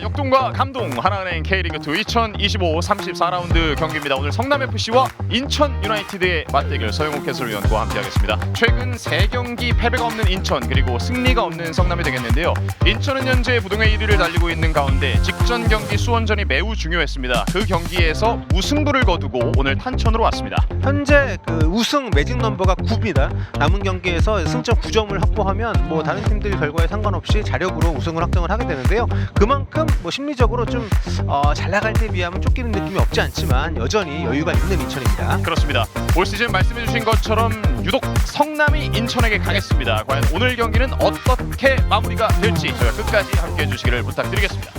역동과 감동 하나은행 K리그 2 2025 34라운드 경기입니다. 오늘 성남FC와 인천 유나이티드의 맞대결 서영욱 해설위원과 함께하겠습니다. 최근 3경기 패배가 없는 인천 그리고 승리가 없는 성남이 되겠는데요. 인천은 현재 부동의 1위를 달리고 있는 가운데 직전 경기 수원전이 매우 중요했습니다. 그 경기에서 무승부를 거두고 오늘 탄천으로 왔습니다. 현재 그 우승 매직 넘버가 9입니다. 남은 경기에서 승점 9점을 확보하면 뭐 다른 팀들 결과에 상관없이 자력으로 우승을 확정을 하게 되는데요. 그만큼 뭐 심리적으로 좀 어, 잘 나갈 때 비하면 쫓기는 느낌이 없지 않지만 여전히 여유가 있는 인천입니다. 그렇습니다. 올 시즌 말씀해주신 것처럼 유독 성남이 인천에게 강했습니다. 과연 오늘 경기는 어떻게 마무리가 될지 저희가 끝까지 함께해 주시기를 부탁드리겠습니다.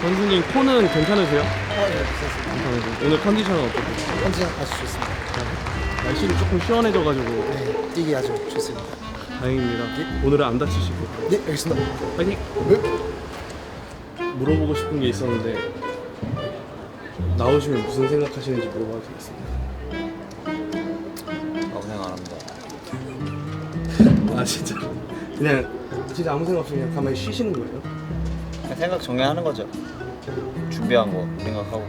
선수님 코는 괜찮으세요? 괜찮으세요. 오늘 컨디션은 어떠세요? 컨디션 아주 좋습니다. 날씨도 조금 시원해져가지고 네, 뛰기 아주 좋습니다. 다행입니다. 오늘은 안 다치시고 네, 알겠습니다. 파이팅! 물어보고 싶은 게 있었는데 나오시면 무슨 생각하시는지 물어봐도 되겠습니다. 아 진짜 그냥 진짜 아무 생각 없이 그냥 가만히 쉬시는 거예요? 그냥 생각 정리하는 거죠. 준비한 거 생각하고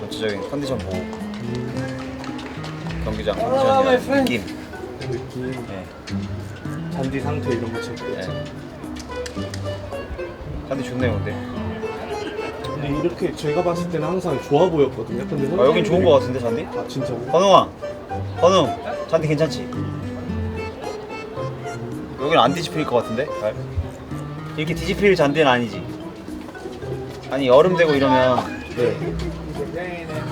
전체적인 컨디션 보고 경기장 컨디션이랑 느낌. 그 느낌, 네. 잔디 상태 이런 거 챙겨. 네. 컨디 좋네요, 근데. 근데 이렇게 제가 봤을 때는 항상 좋아 보였거든요. 근데 아, 여긴 좋은 거 같은데 잔디? 아 진짜요? 건웅아, 건웅, 잔디 괜찮지? 여긴 안 뒤집힐 것 같은데? 발? 이렇게 뒤집힐 잔디는 아니지. 아니 여름 되고 이러면 네.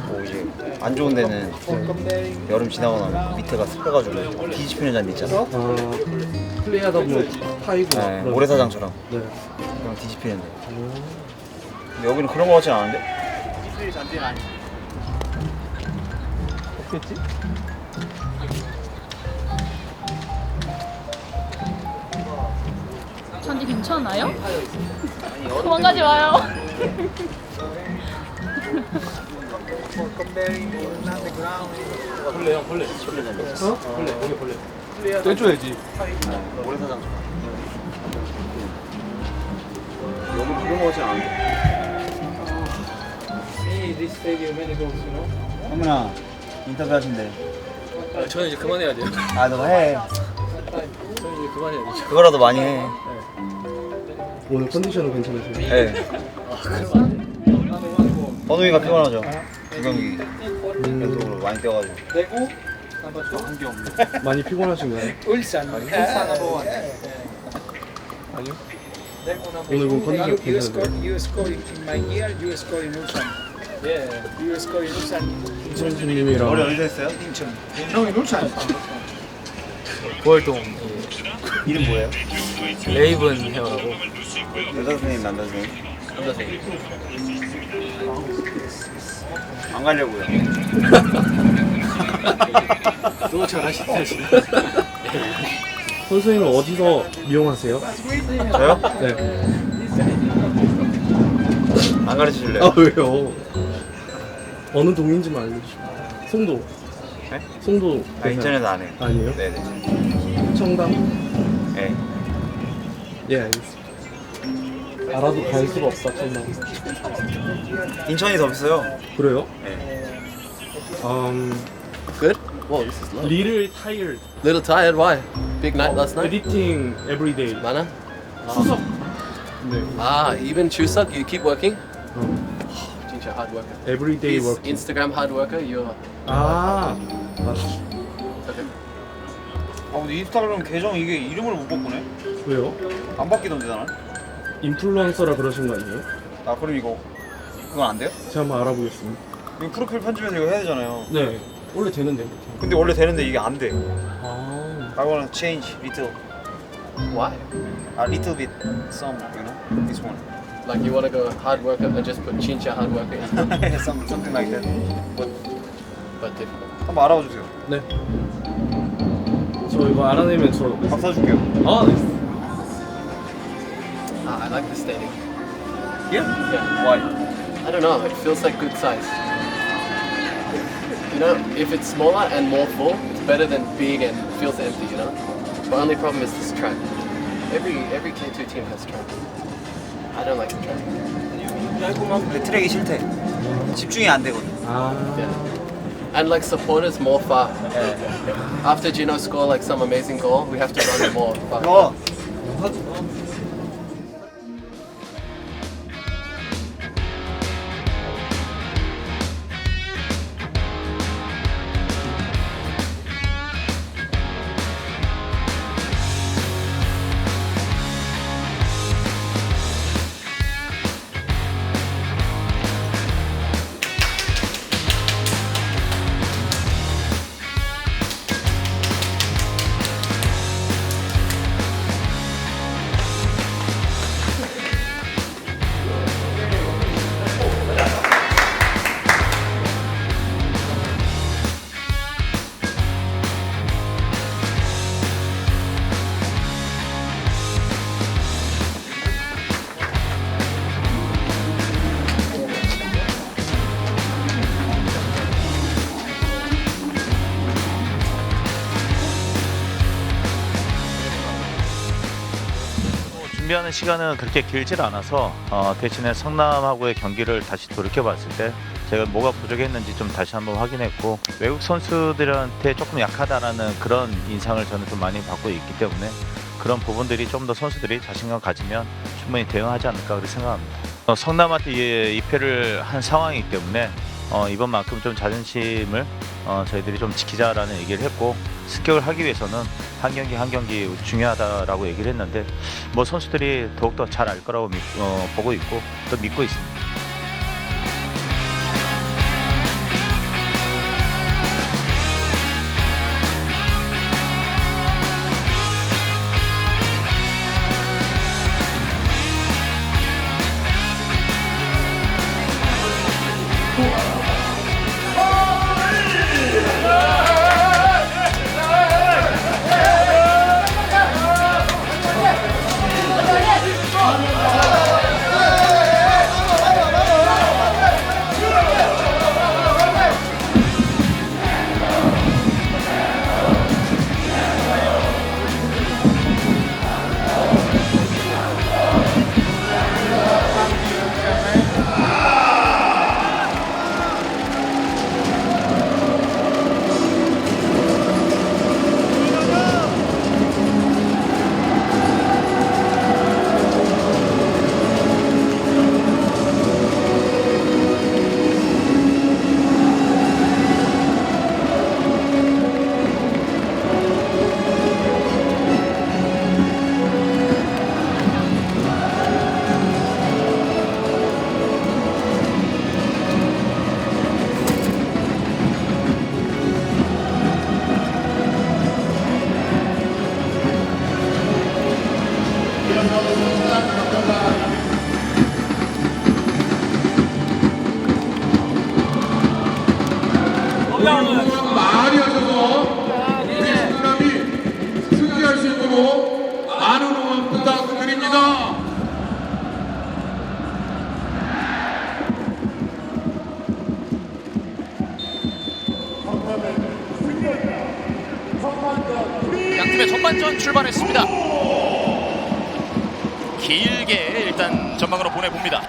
뭐 이제 안 좋은 데는 여름 지나고 나면 밑에가 습해가지고 뒤집히는 잔디 있잖아. 아 플레이하다 보면 파이고 막 네, 그런- 모래사장처럼 네. 그냥 뒤집히는데. 근데 여기는 그런 거 같진 않은데? 뒤집힐 잔디는 아니. 없겠지? 잔디 괜찮아요? 도망가지 마요. 벌레 형 벌레. 어? 벌레 여기 벌레. 떼줘야지. 그런 거 같진 않은데? 형민아 인터뷰 하신대. 아, 저는 이제 그만해야 돼요. 아너 해. 저는 이제 그만해야 되죠. 그거라도 많이 해. 오늘 컨디션은 괜찮으세요? 네. 번호이가 피곤하죠. 두 경기 연속으로 많이 뛰어가지고. 많이 피곤하신가요? 울산. 아니요. 오늘 본 컨디션 score, you score in my year, you score in Ulsan. Yeah. You score in Ulsan. 김선수님이랑 머리 어디서 했어요? No, in Ulsan. 부월동 이름 뭐예요? 레이븐 헤어라고 여자 선생님, 남자 선생님? 남자생. 안 가려고요. 너무 잘하시네. 선수님은 어디서 미용하세요? 저요? 네. 안 가르쳐 줄래요? 아 왜요? 어느 동인지만 알려주시면. 송도. 네? 송도. 아, 인천에서 안 해요. 아니에요? 네네. 청담. 네. 예 알겠습니다. 알아도 갈 수가 없다 청담. 인천이 더 비싸요. 그래요? 네. Um, Good? Whoa, this is low. little tired. Little tired, why? Big night last night? Editing every day. 많아? 수석. 네. Ah, even Chuseok, you keep working? 어. 진짜 hard worker. Every day He's work. Instagram hard worker, you're 아. 아. okay. 아, 근데 인스타그램 계정 이게 이름을 못 바꾸네? 왜요? 안 바뀌던데, 나는? 인플루언서라 그러신 거 아니에요? 아, 그럼 이거. 그건 안 돼요? 제가 한번 알아보겠습니다. 이거 프로필 편집해서 이거 해야 되잖아요. 네. 원래 되는데. 근데 원래 되는데 이게 안 돼. 아. I wanna change little. Why? A little bit. Some, you know? This one. Like you want to go hard worker and just put Chincha hard worker in, some, something like that. But but difficult. 한번 알아봐 주세요. 네. 저 이거 알아내면 저. 밥 사줄게요. 아, 네. Ah, I like the stadium. Yeah? Yeah. Why? I don't know, it feels like good size. You know, if it's smaller and more full, it's better than big and feels empty, you know? The only problem is this track. Every every K2 team has track. I don't like the track. 근데 트랙이 싫대. 집중이 안 되거든. 아. Yeah. And like supporters more far. After Gino score like some amazing goal, we have to run more far. 어. 하는 시간은 그렇게 길질 않아서 어, 대신에 성남하고의 경기를 다시 돌이켜봤을 때 제가 뭐가 부족했는지 좀 다시 한번 확인했고 외국 선수들한테 조금 약하다라는 그런 인상을 저는 좀 많이 받고 있기 때문에 그런 부분들이 좀 더 선수들이 자신감 가지면 충분히 대응하지 않을까 그렇게 생각합니다. 어, 성남한테 이, 이 패를 한 상황이기 때문에 어, 이번만큼 좀 자존심을 어, 저희들이 좀 지키자라는 얘기를 했고 습격을 하기 위해서는 한 경기 한 경기 중요하다라고 얘기를 했는데 뭐 선수들이 더욱더 잘 알 거라고 믿- 어, 보고 있고 또 믿고 있습니다. 출발했습니다. 길게 일단 전방으로 보내봅니다.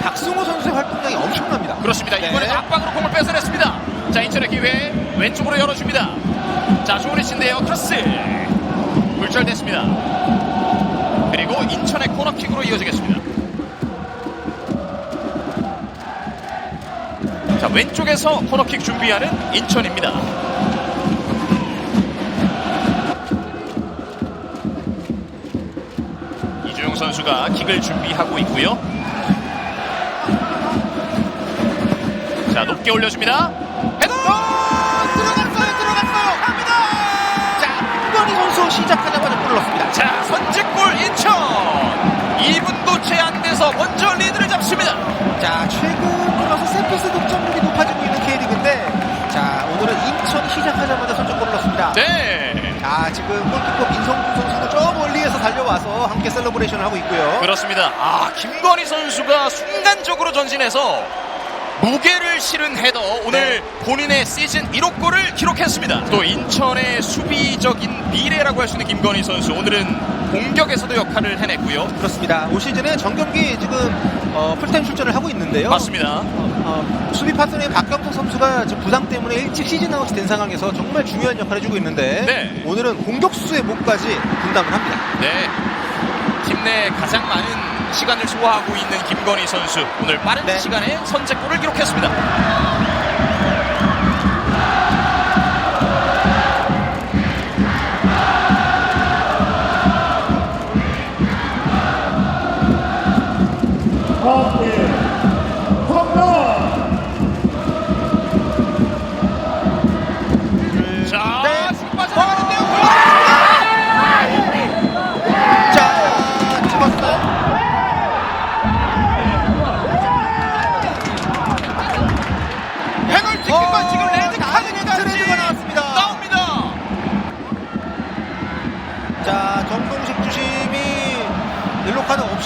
박승호 선수의 활동량이 엄청납니다. 그렇습니다. 네. 이번에도 앞방으로 공을 뺏어냈습니다. 자, 인천의 기회 왼쪽으로 열어줍니다. 자, 조은희씨인데요. 크로스 굴절됐습니다. 그리고 인천의 코너킥으로 이어지겠습니다. 자, 왼쪽에서 코너킥 준비하는 인천입니다. 선수가 킥을 준비하고 있고요. 자 높게 올려줍니다. 헤더 들어갔어요, 들어갔어요. 갑니다. 자, 김건희 선수 시작하자마자 골을 넣습니다. 자 선제골 인천. 2분도 채 안 돼서 먼저 리드를 잡습니다. 자, 최근 들어서 세피스 득점률이 높아지고 있는 K리그인데, 자, 오늘은 인천이 시작하자마자 선제골을 넣습니다. 네, 자, 지금 골키퍼 민성준 선수도 저 멀리에서 달려와서 함께 셀러브레이션을 하고 있고요. 그렇습니다. 아 김건희 선수가 순간적으로 전진해서 무게를 실은 헤더 오늘 본인의 시즌 1호 골을 기록했습니다. 또 인천의 수비적인 미래라고 할 수 있는 김건희 선수 오늘은 공격에서도 역할을 해냈고요. 그렇습니다. 올 시즌에 정경기 지금 어, 풀타임 출전을 하고 있는데요. 맞습니다. 어, 수비 파트너인 박경석 선수가 지금 부상 때문에 일찍 시즌 아웃이 된 상황에서 정말 중요한 역할을 해주고 있는데 네. 오늘은 공격수의 목까지 분담을 합니다. 네. 팀 내 가장 많은 시간을 소화하고 있는 김건희 선수. 오늘 빠른 네. 시간에 선제골을 기록했습니다. 자,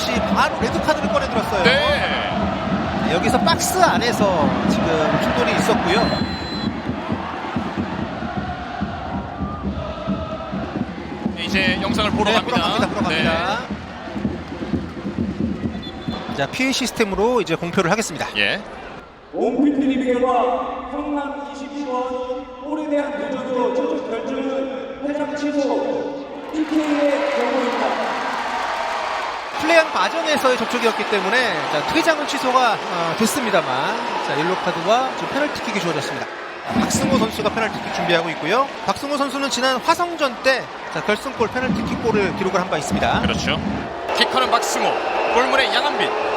없이 바로 레드 카드를 꺼내 들었어요. 네. 여기서 박스 안에서 지금 충돌이 있었고요. 이제 영상을 보러 네, 갑니다. 보러 갑니다. 보러 갑니다. 자, PA 시스템으로 이제 공표를 하겠습니다. 네. 예. 옹피트리비게와 성남 22번 골에 대한 도전으로 최종 결정은 회장 취소 PK의 경우입니다. 플레이한 과정에서의 접촉이었기 때문에 자, 퇴장은 취소가 어, 됐습니다만 자, 옐로 카드와 페널티킥이 주어졌습니다. 박승호 선수가 페널티킥 준비하고 있고요. 박승호 선수는 지난 화성전 때 자, 결승골 페널티킥 골을 기록을 한 바 있습니다. 그렇죠. 키커는 박승호, 골문의 양한빈.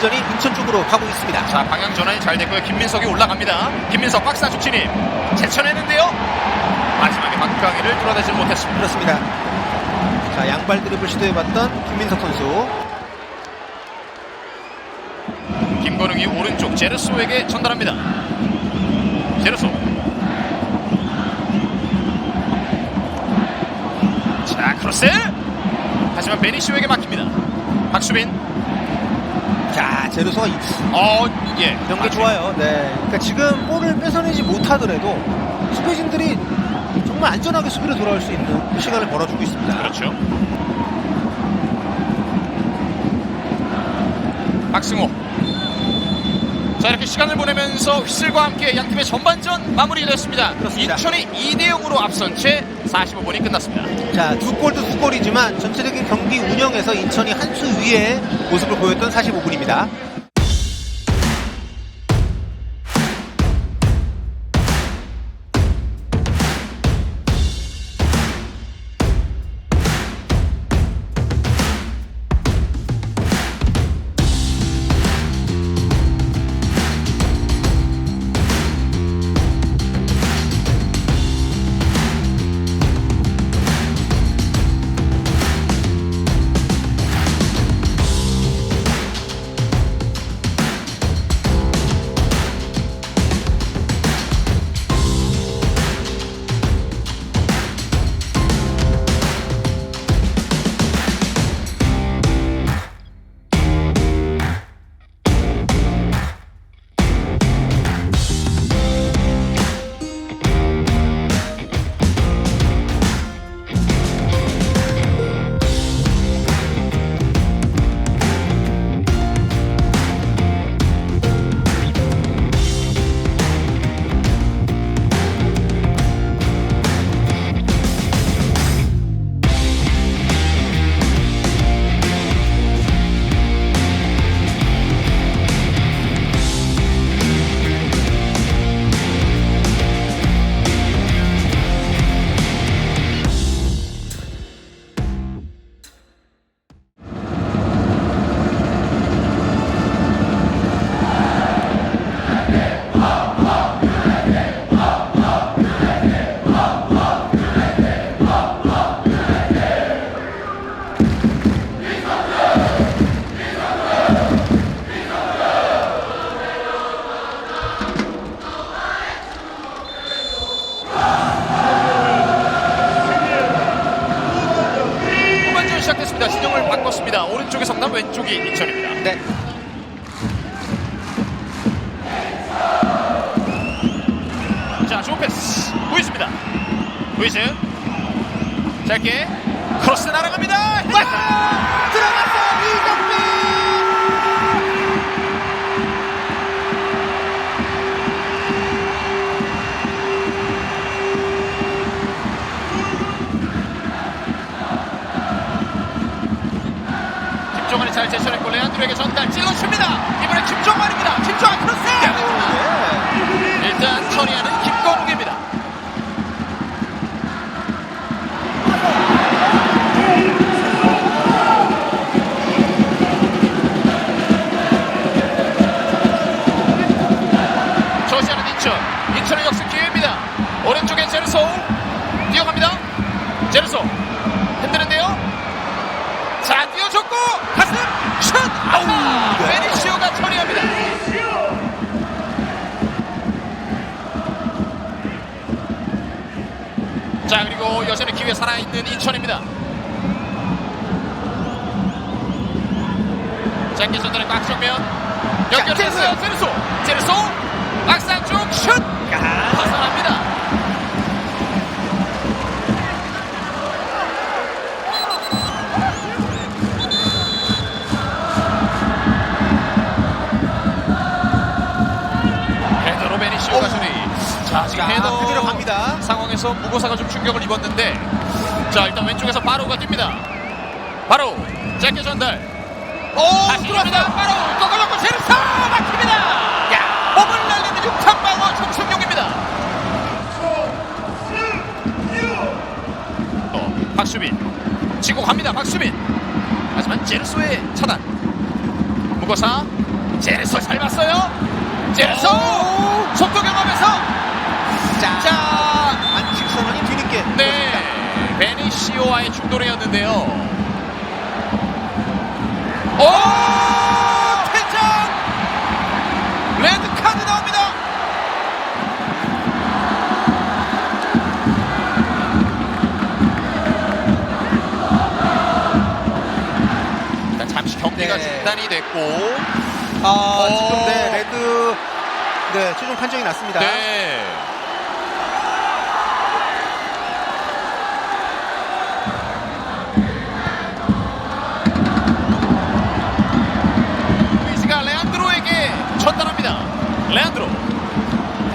완전히 인천 쪽으로 가고 있습니다. 자 방향 전환이 잘 됐고요. 김민석이 올라갑니다. 김민석 박스 안쪽 진입 제쳐내는데요. 마지막에 박강희를 뚫어내지 못했습니다. 그렇습니다. 자, 양발 드리블 시도해봤던 김민석 선수. 김건웅이 오른쪽 제르소에게 전달합니다. 제르소. 자 크로스. 하지만 베니시오에게 막힙니다. 박수빈. 자, 제르소가 이- 어 예. 게 좋아요. 네. 그러니까 지금 볼을 뺏어내지 못하더라도 수비진들이 정말 안전하게 수비로 돌아올 수 있는 그 시간을 벌어주고 있습니다. 그렇죠. 박승호. 자 이렇게 시간을 보내면서 휘슬과 함께 양 팀의 전반전 마무리됐습니다. 그렇습니다. 인천이 2대 0으로 앞선 채 45분이 끝났습니다. 자, 두 골도 두 골이지만 전체적인 경기 운영에서 인천이 한 수 위의 모습을 보였던 45분입니다. 크로스 날아갑니다. 헤더! 들어갔어! 이정민! 김종환이 잘 제쳐냈고 레안드로에게 전달 찔러줍니다. 이번엔 김종환입니다. 김종환 크로스! 일단 처리하는 인천의 역습 기회입니다. 오른쪽에 제르소. 뛰어갑니다. 제르소. 흔드는데요. 자, 뛰어줬고 가슴 슛! 아우! 베니시오가 처리합니다. 자, 그리고 여전히 기회 살아있는 인천입니다. 짧게 전달한 박정면 연결했어요. 제르소. 제르소. 박스 안쪽 슛! 자, 지금 자, 헤더 그대로 갑니다. 상황에서 무고사가 좀 충격을 입었는데 자 일단 왼쪽에서 바로가 뜁니다. 바로 짧게 전달. 오 들어갑니다. 바로 꺾어놓고 제르사 막힙니다. 야 몸을 날리는 육탄방어 정승용입니다. 어, 박수빈. 치고 갑니다 박수빈. 하지만 제르소의 차단. 무고사 제르소 잘 봤어요. 제르소 속도 경험에서 자, 자 안식 선언이 뒤늦게 네 베니시오와의 충돌이었는데요 오 퇴장 레드 카드 나옵니다 일단 잠시 경기가 네. 중단이 됐고 아, 어. 지금 네, 레드 네, 최종 판정이 났습니다. 네.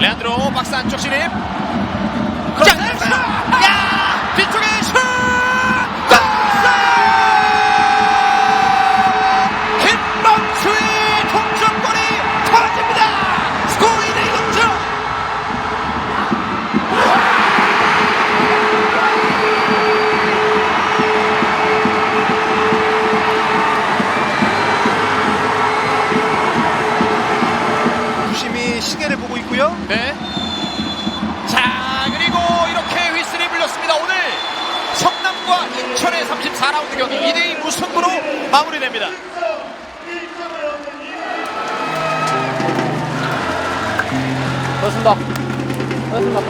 레안드로 박스 안쪽 진입. 34라운드 경기 2대2 무승부로 마무리됩니다. 고맙습니다. 조금만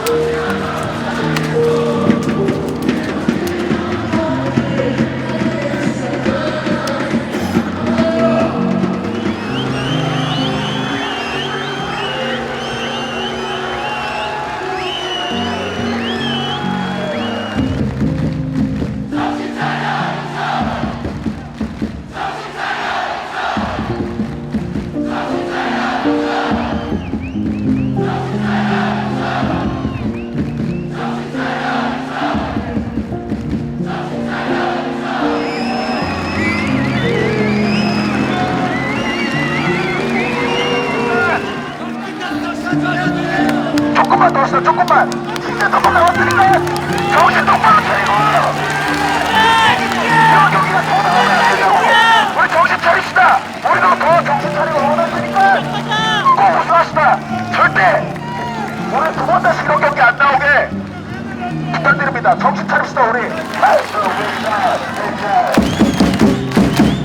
부탁드립니다 정신 차립시다 우리.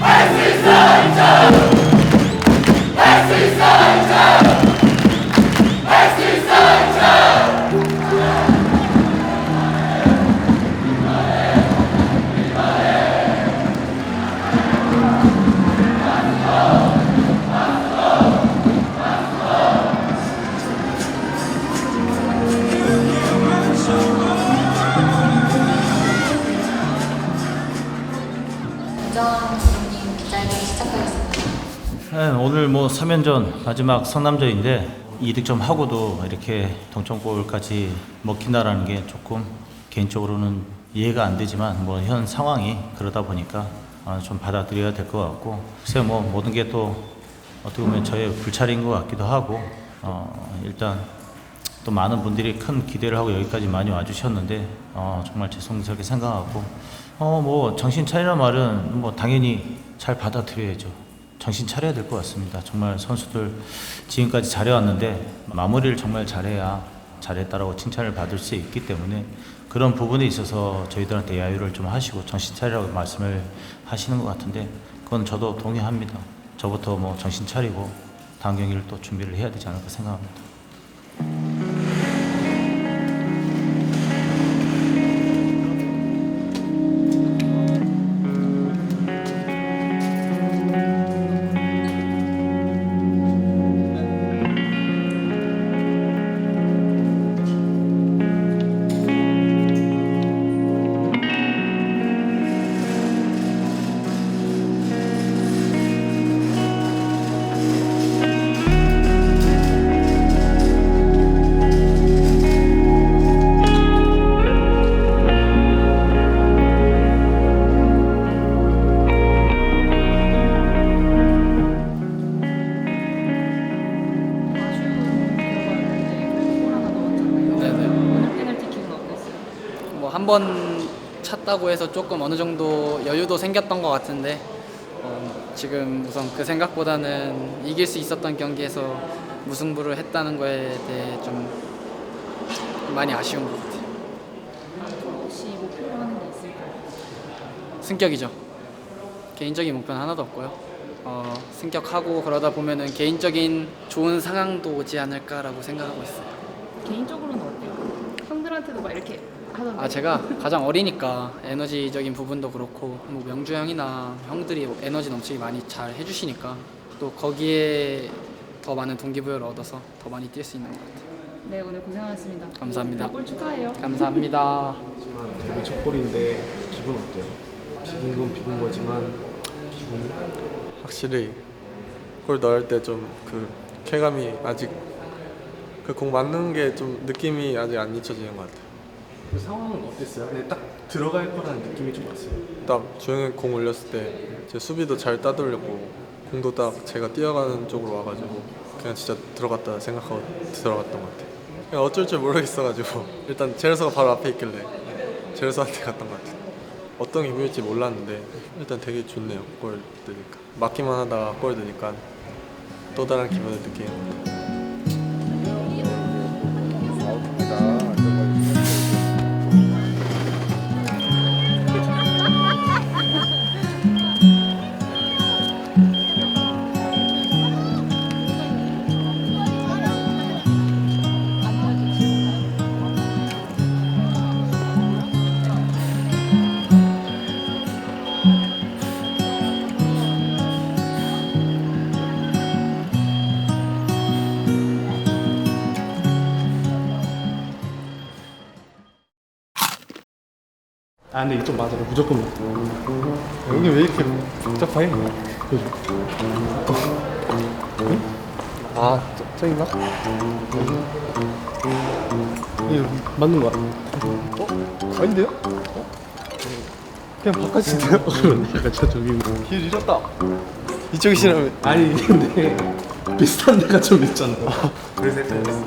할수 있다 진짜 김정환 뭐 3연전 마지막 성남전인데 이득점 하고도 이렇게 동점골까지 먹힌다라는 게 조금 개인적으로는 이해가 안 되지만 뭐 현 상황이 그러다 보니까 아, 좀 받아들여야 될 것 같고 글쎄 뭐 모든 게 또 어떻게 보면 저의 불찰인 것 같기도 하고 어, 일단 또 많은 분들이 큰 기대를 하고 여기까지 많이 와주셨는데 어, 정말 죄송스럽게 생각하고 어 뭐 정신 차리란 말은 뭐 당연히 잘 받아들여야죠. 정신 차려야 될 것 같습니다. 정말 선수들 지금까지 잘해왔는데 마무리를 정말 잘해야 잘했다라고 칭찬을 받을 수 있기 때문에 그런 부분에 있어서 저희들한테 야유를 좀 하시고 정신 차리라고 말씀을 하시는 것 같은데 그건 저도 동의합니다. 저부터 뭐 정신 차리고 다음 경기를 또 준비를 해야 되지 않을까 생각합니다. 찼다고 해서 조금 어느 정도 여유도 생겼던 것 같은데 어, 지금 우선 그 생각보다는 이길 수 있었던 경기에서 무승부를 했다는 거에 대해 좀 많이 아쉬운 것 같아요. 혹시 목표로 하는 게 있을까요? 승격이죠. 개인적인 목표는 하나도 없고요. 어, 승격하고 그러다 보면은 개인적인 좋은 상황도 오지 않을까라고 생각하고 있어요. 개인적으로는 어때요? 형들한테도 막 이렇게 하던데. 아 제가 가장 어리니까 에너지적인 부분도 그렇고 뭐 명주 형이나 형들이 에너지 넘치게 많이 잘 해주시니까 또 거기에 더 많은 동기부여를 얻어서 더 많이 뛸 수 있는 것 같아요. 네 오늘 고생하셨습니다. 감사합니다. 골 축하해요. 감사합니다. 데뷔 첫 골인데 기분 어때요? 비긴 건 비긴 거지만 기분 확실히 골 넣을 때 좀 그 쾌감이 아직 그 공 맞는 게 좀 느낌이 아직 안 잊혀지는 것 같아요. 그 상황은 어땠어요? 근데 딱 들어갈 거라는 느낌이 좀 왔어요. 딱 조용히 공 올렸을 때 제 수비도 잘 따돌렸고 공도 딱 제가 뛰어가는 쪽으로 와가지고 그냥 진짜 들어갔다 생각하고 들어갔던 것 같아요. 그냥 어쩔 줄 모르겠어가지고 일단 제르소가 바로 앞에 있길래 제르소한테 갔던 것 같아요. 어떤 기분일지 몰랐는데 일단 되게 좋네요. 골 넣으니까 맞기만 하다가 골 넣으니까 또 다른 기분을 느끼는 것 같아요. 아 근데 이쪽 맞아요. 무조건 맞아. 여기 왜 이렇게 복잡해? 그죠? 아 저, 저긴가? 이 맞는 거 같아. 어? 아닌데요? 어? 그냥 바깥인데요? 그러네. 약간 저쪽이 길 잃었다. 이쪽이시라면 아니 근데 비슷한 데가 좀 있잖아. 그래서 헷갈렸어.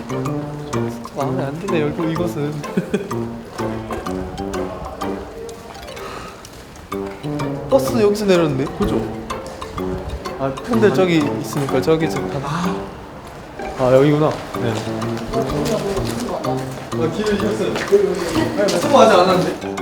마음에 안 드네 여기 이것은. 버스 여기서 내렸는데? 그죠? 아 근데 저기 있으니까 저기 지금 가. 아 여기구나. 네. 아 길을 잃었어요. 나 아직 안 왔는데.